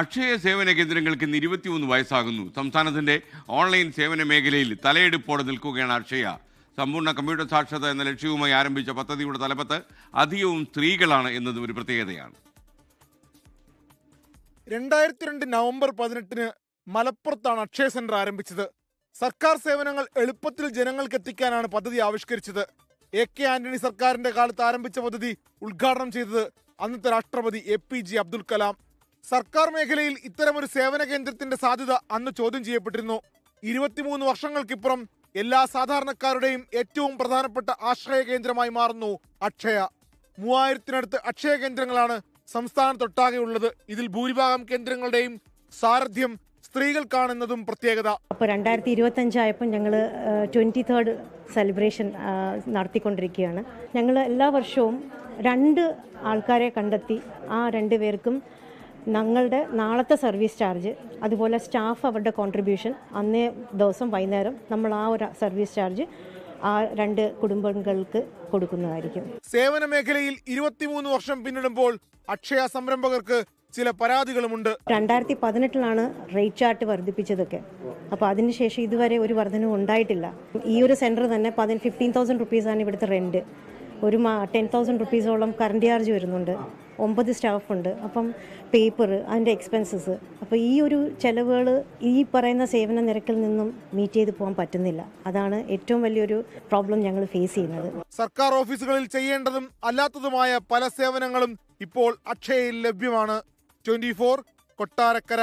അക്ഷയ സേവന കേന്ദ്രങ്ങൾക്ക് ഇന്ന് ഇരുപത്തിമൂന്ന് വയസ്സാകുന്നു. സംസ്ഥാനത്തിന്റെ ഓൺലൈൻ സേവന മേഖലയിൽ തലയെടുപ്പോടെ നിൽക്കുകയാണ് അക്ഷയ. സമ്പൂർണ കമ്പ്യൂട്ടർ സാക്ഷരത എന്ന ലക്ഷ്യവുമായി ആരംഭിച്ച പദ്ധതിയുടെ തലപ്പത്ത് അധികവും സ്ത്രീകളാണ് എന്നത് ഒരു പ്രത്യേകതയാണ്. രണ്ടായിരത്തി രണ്ട് നവംബർ പതിനെട്ടിന് മലപ്പുറത്താണ് അക്ഷയ സെന്റർ ആരംഭിച്ചത്. സർക്കാർ സേവനങ്ങൾ എളുപ്പത്തിൽ ജനങ്ങൾക്ക് എത്തിക്കാനാണ് പദ്ധതി ആവിഷ്കരിച്ചത്. എ കെ ആന്റണി സർക്കാരിന്റെ കാലത്ത് ആരംഭിച്ച പദ്ധതി ഉദ്ഘാടനം ചെയ്തത് അന്നത്തെ രാഷ്ട്രപതി A P J Abdul Kalam. സർക്കാർ മേഖലയിൽ ഇത്തരമൊരു സേവന കേന്ദ്രത്തിന്റെ സാധ്യത അന്ന് ചോദ്യം ചെയ്യപ്പെട്ടിരുന്നു. ഇരുപത്തിമൂന്ന് വർഷങ്ങൾക്കിപ്പുറം എല്ലാ സാധാരണക്കാരുടെയും ഏറ്റവും പ്രധാനപ്പെട്ട ആശ്രയ കേന്ദ്രമായി മാറുന്നു അക്ഷയ. മൂവായിരത്തിനടുത്ത് അക്ഷയ കേന്ദ്രങ്ങളാണ് സംസ്ഥാനത്തൊട്ടാകെ ഉള്ളത്. ഇതിൽ ഭൂരിഭാഗം കേന്ദ്രങ്ങളുടെയും സാരഥ്യം സ്ത്രീകൾക്കാണെന്നതും പ്രത്യേകത. അപ്പോൾ രണ്ടായിരത്തി ഇരുപത്തഞ്ചായപ്പോൾ ഞങ്ങൾ ട്വന്റി തേർഡ് സെലിബ്രേഷൻ നടത്തിക്കൊണ്ടിരിക്കുകയാണ്. ഞങ്ങൾ എല്ലാ വർഷവും രണ്ട് ആൾക്കാരെ കണ്ടെത്തി ആ രണ്ട് പേർക്കും ഞങ്ങളുടെ നാളത്തെ സർവീസ് ചാർജ് അതുപോലെ സ്റ്റാഫ് അവരുടെ കോൺട്രിബ്യൂഷൻ അന്നേ ദിവസം വൈകുന്നേരം നമ്മൾ ആ ഒരു സർവീസ് ചാർജ് ആ രണ്ട് കുടുംബങ്ങൾക്ക് കൊടുക്കുന്നതായിരിക്കും. സേവന മേഖലയിൽ ഇരുപത്തിമൂന്ന് വർഷം പിന്നിടുമ്പോൾ അക്ഷയ സംരംഭകർക്ക് ചില പരാതികളുമുണ്ട്. രണ്ടായിരത്തി പതിനെട്ടിലാണ് റേറ്റ് ചാർട്ട് വർദ്ധിപ്പിച്ചതൊക്കെ അപ്പോൾ അതിനുശേഷം ഇതുവരെ ഒരു വർധനവും ഉണ്ടായിട്ടില്ല. ഈ ഒരു സെന്റർ തന്നെ പതിന് ഫിഫ്റ്റീൻ തൗസൻഡ് റുപ്പീസാണ് ഇവിടുത്തെ റെന്റ് ഒരു മാ ടെൻ തൗസൻഡ് റുപ്പീസോളം കറണ്ട് ചാർജ് വരുന്നുണ്ട്. ഒമ്പത് സ്റ്റാഫ് ഉണ്ട്. അപ്പം പേപ്പർ അതിന്റെ എക്സ്പെൻസസ് അപ്പോൾ ഈ ഒരു ചിലവുകൾ ഈ പറയുന്ന സേവന നിരക്കിൽ നിന്നും മീറ്റ് ചെയ്ത് പോകാൻ പറ്റുന്നില്ല. അതാണ് ഏറ്റവും വലിയൊരു പ്രോബ്ലം ഞങ്ങൾ ഫേസ് ചെയ്യുന്നത്. സർക്കാർ ഓഫീസുകളിൽ ചെയ്യേണ്ടതും അല്ലാത്തതുമായ പല സേവനങ്ങളും ഇപ്പോൾ അക്ഷയയിൽ ലഭ്യമാണ്. ട്വന്റി കൊട്ടാരക്കര